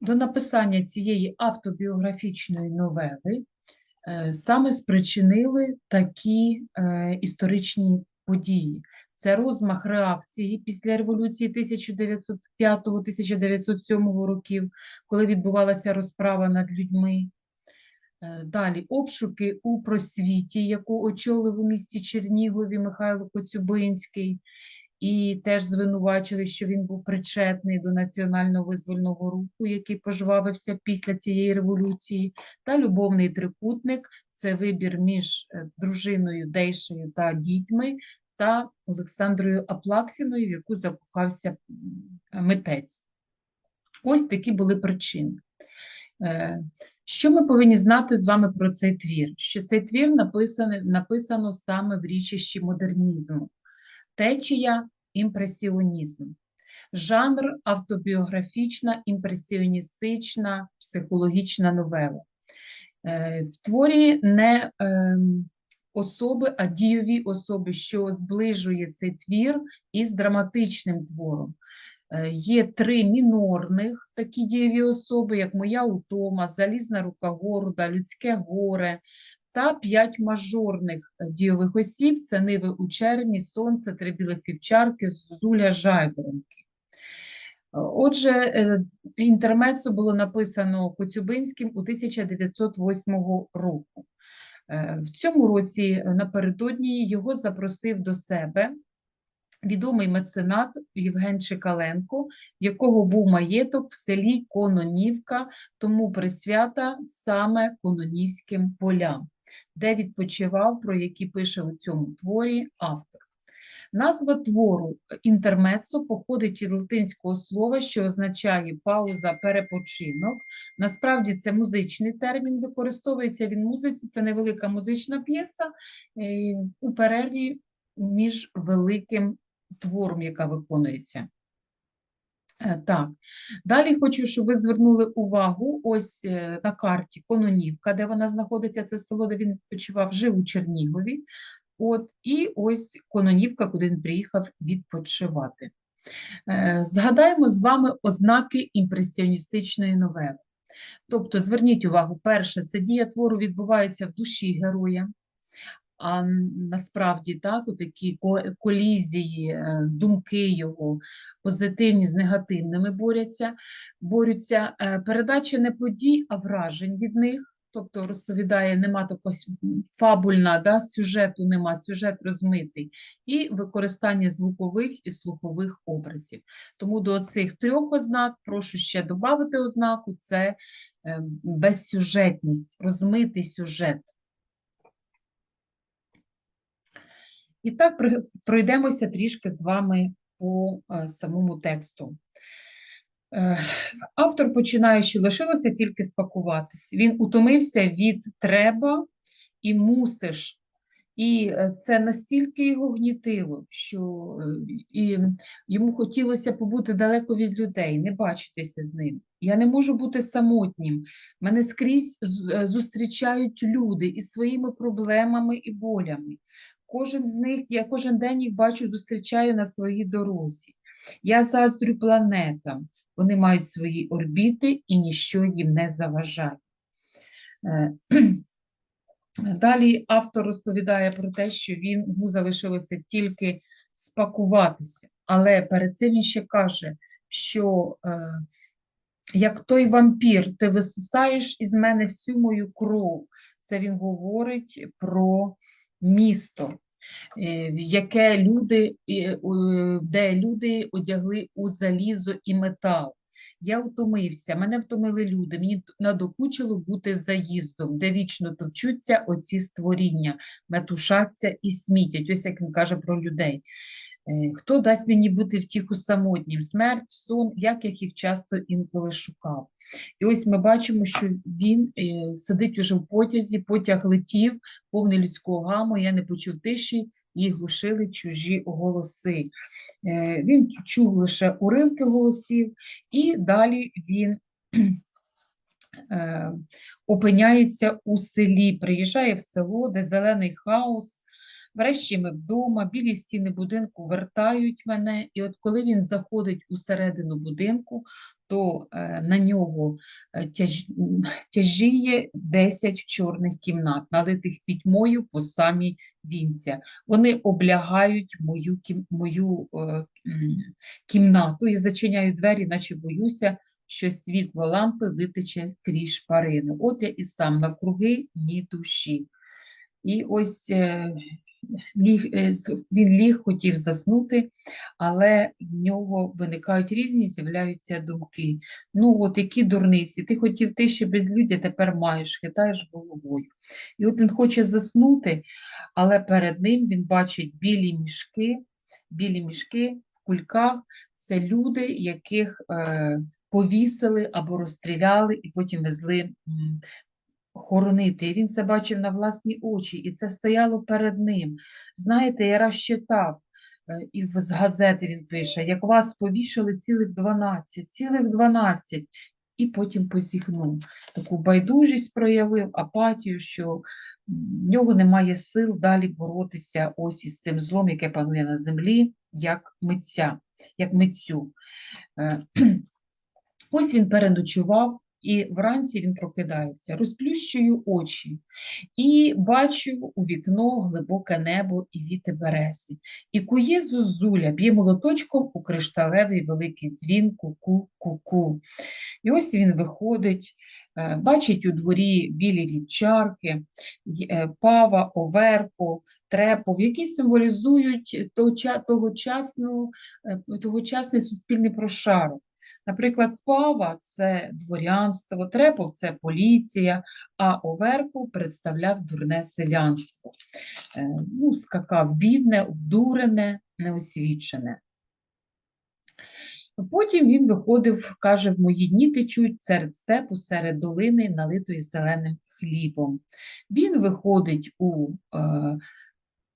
До написання цієї автобіографічної новели е, саме спричинили такі е, історичні події. Це розмах реакції після революції 1905-1907 років, коли відбувалася розправа над людьми. Е, Далі обшуки у просвіті, яку очолив у місті Чернігові Михайло Коцюбинський, і теж звинувачили, що він був причетний до національного визвольного руху, який пожвавився після цієї революції, та любовний трикутник це вибір між е, дружиною Дейшею та дітьми, та Олександрою Аплаксіною, в яку закохався митець. Ось такі були причини. Е, Що ми повинні знати з вами про цей твір? Що цей твір написаний, написано саме в річищі модернізму, течія імпресіонізм, жанр автобіографічна, імпресіоністична, психологічна новела. Е, В творі не ем, особи, а дійові особи, що зближує цей твір із драматичним твором. Е, Є три мінорних такі дієві особи, як Моя утома, Залізна рука Города, Людське горе, та п'ять мажорних е, дійових осіб це Ниви у червні, Сонце, Три білих вівчарки, Зуля Жайворонки. Е, Отже, е, інтермецо було написано Коцюбинським у 1908 року. В цьому році напередодні його запросив до себе відомий меценат Євген Чекаленко, якого був маєток в селі Кононівка, тому присвята саме Кононівським полям, де відпочивав, про які пише у цьому творі автор. Назва твору інтермецо походить від латинського слова, що означає пауза, перепочинок. Насправді це музичний термін, використовується він музиці, це невелика музична п'єса е, у перерві між великим твором, яка виконується. Е, Так, далі хочу, щоб ви звернули увагу ось е, на карті Кононівка, де вона знаходиться, це село, де він відпочивав, жив у Чернігові. От, і ось Кононівка, куди він приїхав відпочивати. Е, Згадаємо з вами ознаки імпресіоністичної новели. Тобто, зверніть увагу, перше, це дія твору відбувається в душі героя, а насправді так, такі колізії, е, думки його позитивні з негативними борються. борються. Е, Передача не подій, а вражень від них. Тобто розповідає, нема такого фабульна, да, сюжету нема, сюжет розмитий, і використання звукових і слухових образів. Тому до цих трьох ознак прошу ще додати ознаку: це е, безсюжетність, розмитий сюжет. І так пройдемося трішки з вами по е, самому тексту. Е, Автор починає, що лишилося тільки спакуватись. Він утомився від треба і мусиш. І е, це настільки його гнітило, що і йому хотілося побути далеко від людей, не бачитися з ним. Я не можу бути самотнім. Мене скрізь зустрічають люди із своїми проблемами і болями. Кожен з них, я кожен день їх бачу, зустрічаю на своїй дорозі. Я заздрю планетам. Вони мають свої орбіти і ніщо їм не заважає. Е, Далі автор розповідає про те, що він йому залишилося тільки спакуватися. Але перед цим він ще каже, що е, як той вампір, ти висосаєш із мене всю мою кров. Це він говорить про місто, яке люди, е, де люди одягли у залізо і метал. Я втомився, мене втомили люди, мені надокучило бути заїздом, де вічно товчуться оці створіння, метушаться і смітять. Ось як він каже про людей. Е, Хто дасть мені бути втіху самотнім? Смерть, сон, як я їх часто інколи шукав. І ось ми бачимо, що він е, сидить уже в потязі, потяг летів, повний людського гаму, я не почув тиші, і глушили чужі голоси. Е, Він чув лише уривки голосів, і далі він е, опиняється у селі, приїжджає в село, де зелений хаос, Врешті ми вдома, білі стіни будинку вертають мене, і от коли він заходить у середину будинку, то е, на нього е, тяж, тяжіє 10 чорних кімнат, налитих пітьмою по самі вінця. Вони облягають мою, кім, мою е, кімнату і зачиняю двері, наче боюся, що світло лампи витече крізь шпарини. От я і сам навкруги ні душі. І ось е, ліг, е, він ліг, хотів заснути, але в нього виникають різні, з'являються думки. Ну, от які дурниці, ти хотів тиші безлюдя, тепер маєш, хитаєш головою. І от він хоче заснути, але перед ним він бачить білі мішки, білі мішки в кульках. Це люди, яких е, повісили або розстріляли і потім везли хоронити. Він це бачив на власні очі, і це стояло перед ним. Знаєте, я раз читав, е, і з газети він пише, як вас повішали цілих 12, цілих 12, і потім позіхнув. Таку байдужість проявив, апатію, що в нього немає сил далі боротися ось із цим злом, яке панує на землі, як митця, як митцю. Е, Ось він переночував, і вранці він прокидається, розплющую очі і бачу у вікно глибоке небо і віти берези. І кує зозуля, б'є молоточком у кришталевий великий дзвін ку-ку-ку-ку. І ось він виходить, е, бачить у дворі білі вівчарки, е, пава, оверку, трепов, які символізують тогочасну, е, тогочасний суспільний прошарок. Наприклад, пава це дворянство, трепов це поліція, а оверку представляв дурне селянство. Е, Ну, скакав бідне, обдурене, неосвічене. Потім він виходив, каже, в мої дні течуть серед степу, серед долини, налитої зеленим хлібом. Він виходить у, е,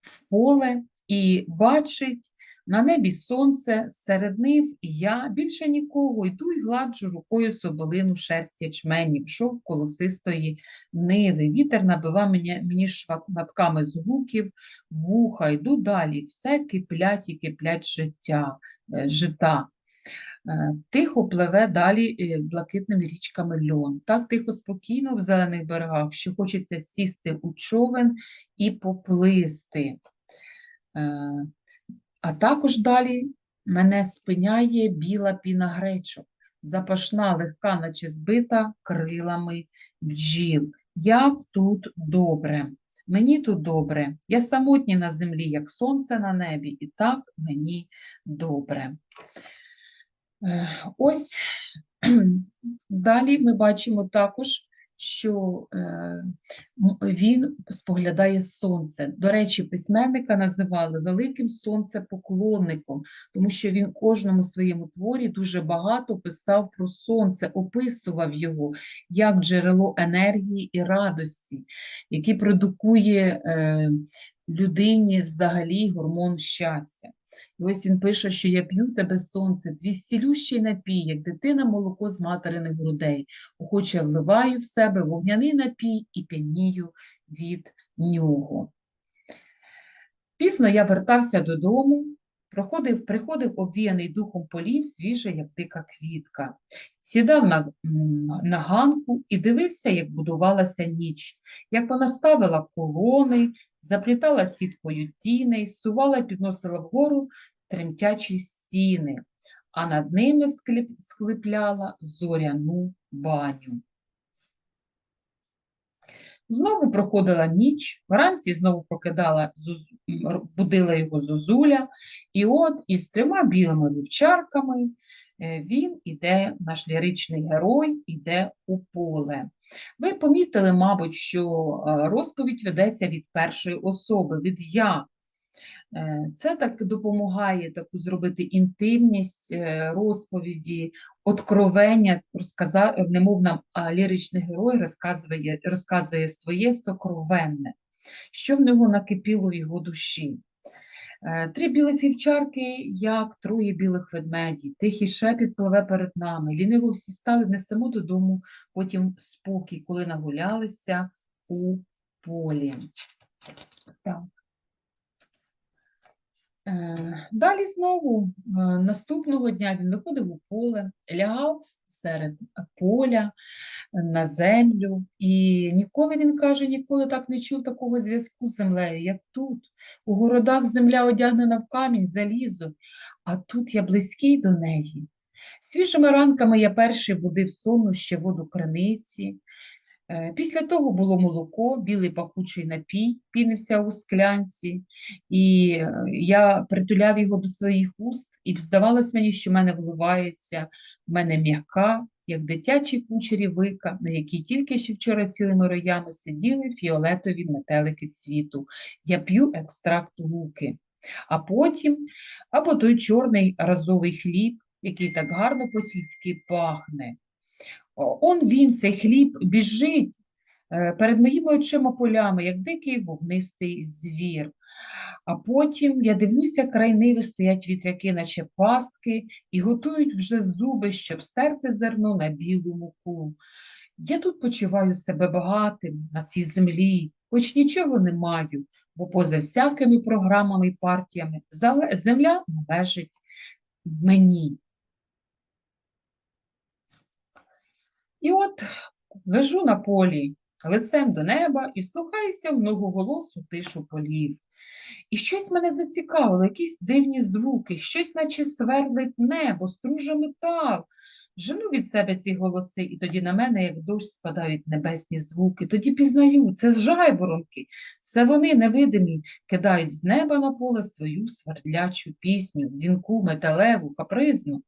в поле і бачить на небі сонце, серед нив я, більше нікого, йду й гладжу рукою соболину шерсть ячменів, шов колосистої ниви. Вітер набива мені, мені шматками звуків, вуха, йду далі, все киплять і киплять життя, е, жита. Е, Тихо пливе далі е, блакитними річками льон. Так тихо, спокійно в зелених берегах, що хочеться сісти у човен і поплисти. А також далі мене спиняє біла піна гречок, запашна, легка, наче збита крилами бджіл. Як тут добре! Мені тут добре. Я самотній на землі, як сонце на небі, і так мені добре. Е, Ось далі ми бачимо також, що е, він споглядає сонце. До речі, письменника називали великим сонцепоклонником, тому що він кожному своєму творі дуже багато писав про сонце, описував його як джерело енергії і радості, який продукує е, людині взагалі гормон щастя. І ось він пише, що я п'ю тебе сонце, твій цілющий напій, як дитина молоко з материних грудей. Охоче вливаю в себе вогняний напій і п'янію від нього. Пізно я вертався додому, проходив, приходив обвіяний духом полів, свіже, як дика квітка. Сідав на, на ганку і дивився, як будувалася ніч, як вона ставила колони, заплітала сіткою тіней, сувала і підносила вгору тремтячі стіни, а над ними склепляла зоряну баню. Знову проходила ніч, вранці знову прокидала, будила його Зозуля, і от із трьома білими вівчарками е, він іде, наш ліричний герой, іде у поле. Ви помітили, мабуть, що е, розповідь ведеться від першої особи, від я. Е, Це так допомагає таку зробити інтимність е, розповіді, откровення, розказа... немов нам ліричний герой розказує, розказує своє сокровенне, що в нього накипіло в його душі. Е, Три білих вівчарки, як троє білих ведмедів, тихий шепіт пливе перед нами. Ліниво всі стали, несемо додому, потім спокій, коли нагулялися у полі. Так. Е, Далі знову е, наступного дня він виходив у поле, лягав серед поля е, на землю, і ніколи він каже, ніколи так не чув такого зв'язку з землею, як тут. У городах земля одягнена в камінь, залізо, а тут я близький до неї. Свіжими ранками я перший будив сонну ще воду криниці. Е, Після того було молоко, білий пахучий напій, пінився у склянці, і е, я притуляв його до своїх уст, і здавалось мені, що в мене вливається, в мене м'яка, як дитячі кучері вика, на якій тільки ще вчора цілими роями сиділи фіолетові метелики цвіту. Я п'ю екстракт луки. А потім або той чорний разовий хліб, який так гарно по-сільськи пахне. Он він, цей хліб, біжить е, перед моїми очима полями, як дикий вовнистий звір. А потім я дивлюся, край ниви стоять вітряки, наче пастки, і готують вже зуби, щоб стерти зерно на білу муку. Я тут почуваю себе багатим на цій землі, хоч нічого не маю, бо поза всякими програмами і партіями земля належить мені. І от лежу на полі лицем до неба і слухаюся в многоголосу тишу полів. І щось мене зацікавило, якісь дивні звуки, щось наче сверлить небо, струже метал. Жену від себе ці голоси, і тоді на мене, як дощ, спадають небесні звуки. Тоді пізнаю, це ж жайворонки. Це вони невидимі кидають з неба на поле свою свердлячу пісню, дзвінку, металеву, капризну.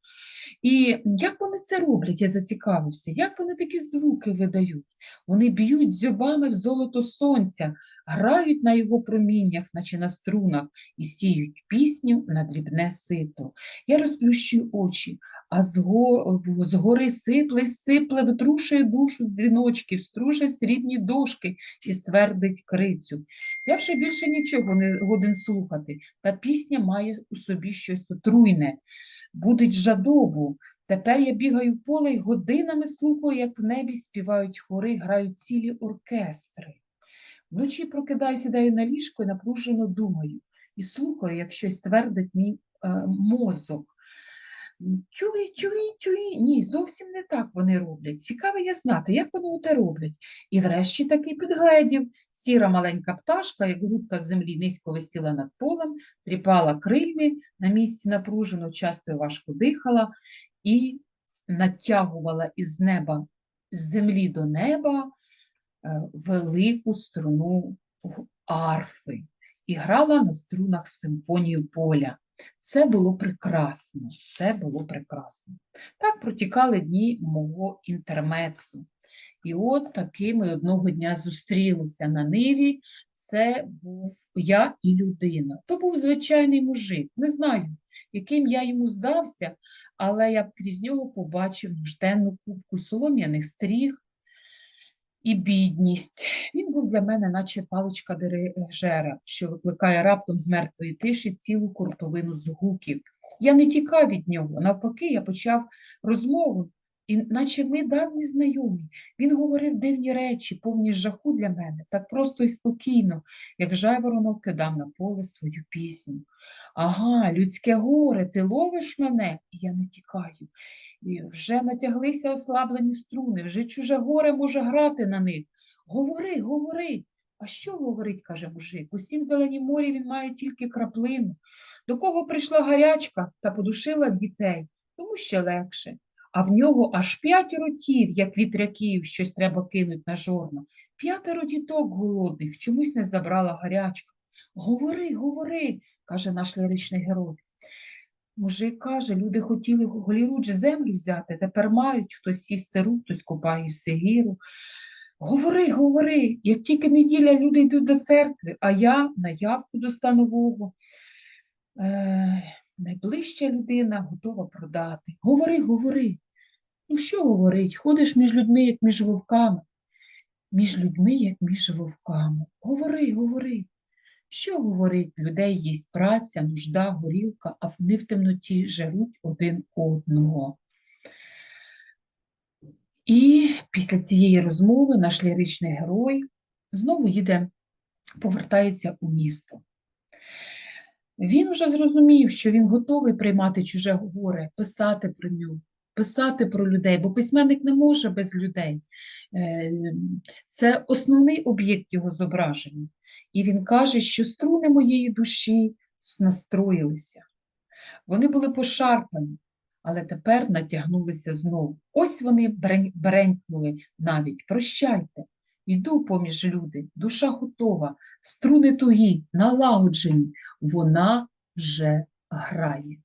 І як вони це роблять, я зацікавився, як вони такі звуки видають? Вони б'ють дзьобами в золото сонця, грають на його проміннях, наче на струнах, і сіють пісню на дрібне сито. Я розплющую очі, а зго- в- згори сипле, сипле, витрушує душу з дзвіночків, струже срібні дошки і свердить крицю. Я вже більше нічого не годен слухати, та пісня має у собі щось отруйне будить жадобу. Тепер я бігаю в поле і годинами слухаю, як в небі співають хори, грають цілі оркестри. Вночі прокидаю, сідаю на ліжко і напружено думаю, і слухаю, як щось твердить мій е, мозок. Тюї, тюї, тюї. Ні, зовсім не так вони роблять. Цікаво я знати, як вони оте роблять. І врешті таки підгледів. Сіра маленька пташка, як грудка з землі, низько висіла над полем, тріпала крильми, на місці напружено, часто і важко дихала і натягувала із неба, з землі до неба е, велику струну арфи і грала на струнах симфонію поля. Це було прекрасно, це було прекрасно. Так протікали дні мого інтермецу. І от таки ми одного дня зустрілися на ниві. Це був я і людина. То був звичайний мужик. Не знаю, яким я йому здався, але я крізь нього побачив нужденну кубку солом'яних стріг і бідність. Він був для мене, наче паличка дирижера, що викликає раптом з мертвої тиші цілу куртовину згуків. Я не тікав від нього, навпаки, я почав розмову, і наче ми давні знайомі. Він говорив дивні речі, повні жаху для мене, так просто і спокійно, як жайворонок кидав на поле свою пісню. Ага, людське горе, ти ловиш мене, і я не тікаю. І вже натяглися ослаблені струни, вже чуже горе може грати на них. Говори, говори. А що говорить, каже мужик? Усім зеленім морі він має тільки краплину. До кого прийшла гарячка та подушила дітей, тому ще легше. А в нього аж п'ятеро тів, як вітряків, щось треба кинуть на жорно. П'ятеро діток голодних, чомусь не забрала гарячка. Говори, говори, каже наш ліричний герой. Мужик каже, люди хотіли голіруч землю взяти, тепер мають, хтось сість сиру, хтось копає в Сигіру. Говори, говори, як тільки неділя люди йдуть до церкви, а я на явку до станового. Е, найближча людина готова продати. Говори, говори. Ну що говорить? Ходиш між людьми, як між вовками. Між людьми, як між вовками. Говори, говори. Що говорить? Людей їсть праця, нужда, горілка, а вони в темноті жеруть один одного. І після цієї розмови наш ліричний герой знову їде, повертається у місто. Він уже зрозумів, що він готовий приймати чуже горе, писати про нього, писати про людей, бо письменник не може без людей. Е, Це основний об'єкт його зображення. І він каже, що струни моєї душі настроїлися. Вони були пошарпані, але тепер натягнулися знову. Ось вони бренькнули навіть. Прощайте. Йду поміж люди, душа готова, струни тугі, налагоджені, вона вже грає.